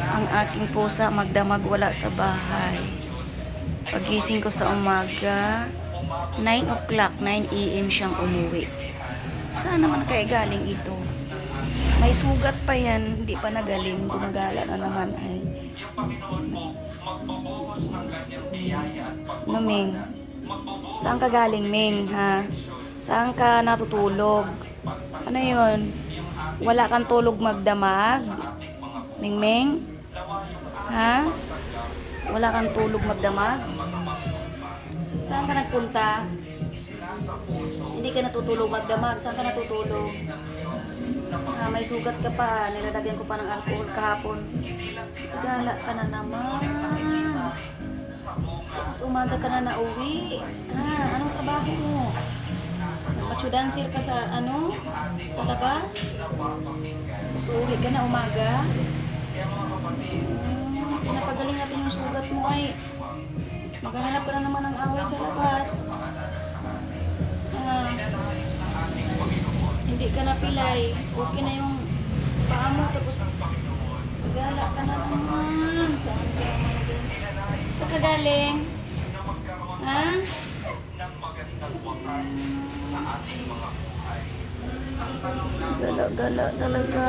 Ang aking pusa magdamag wala sa bahay. Pagising ko sa umaga, 9 o'clock, 9 a.m. siyang umuwi. Saan naman kaya galing ito? May sugat pa yan, hindi pa nagaling. Gumagala na naman ay. Ano, Ming? Saan ka galing, Ming, ha? Saan ka natutulog? Ano yun? Wala kang tulog magdamag? Ming Ming? Ha? Wala kang tulog magdamag? Saan ka nagpunta? Hindi ka natutulog magdamag. Saan ka natutulog? Ah, may sugat ka pa. Nilalagyan ko pa ng alcohol kahapon. Gala ka na naman. Tapos umaga ka na nauwi. Ah, anong trabaho mo? Machudancer ka sa ano? Sa labas? Tapos uwi ka na umaga? Pinapagaling natin yung sugat mo ay maghanap ka na naman ng away sa labas. Ah, hindi ka napilay. Okay na yung paa mo. Tapos gala ka na naman. Saan ka naman? Saan ka galing? Ha? Gala-gala talaga.